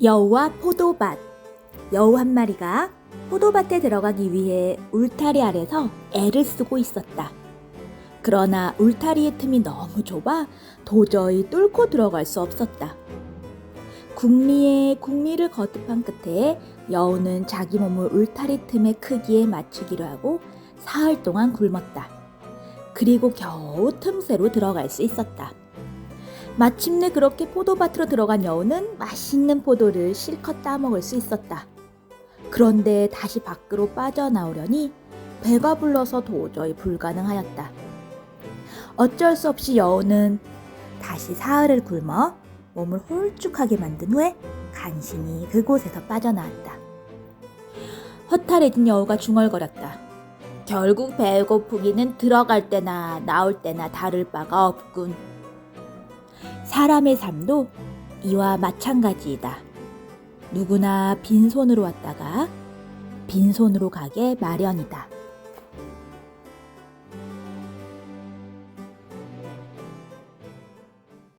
여우와 포도밭. 여우 한 마리가 포도밭에 들어가기 위해 울타리 아래서 애를 쓰고 있었다. 그러나 울타리의 틈이 너무 좁아 도저히 뚫고 들어갈 수 없었다. 국리에 국리를 거듭한 끝에 여우는 자기 몸을 울타리 틈의 크기에 맞추기로 하고 사흘 동안 굶었다. 그리고 겨우 틈새로 들어갈 수 있었다. 마침내 그렇게 포도밭으로 들어간 여우는 맛있는 포도를 실컷 따먹을 수 있었다. 그런데 다시 밖으로 빠져나오려니 배가 불러서 도저히 불가능하였다. 어쩔 수 없이 여우는 다시 사흘을 굶어 몸을 홀쭉하게 만든 후에 간신히 그곳에서 빠져나왔다. 허탈해진 여우가 중얼거렸다. 결국 배고프기는 들어갈 때나 나올 때나 다를 바가 없군. 사람의 삶도 이와 마찬가지이다. 누구나 빈손으로 왔다가 빈손으로 가게 마련이다.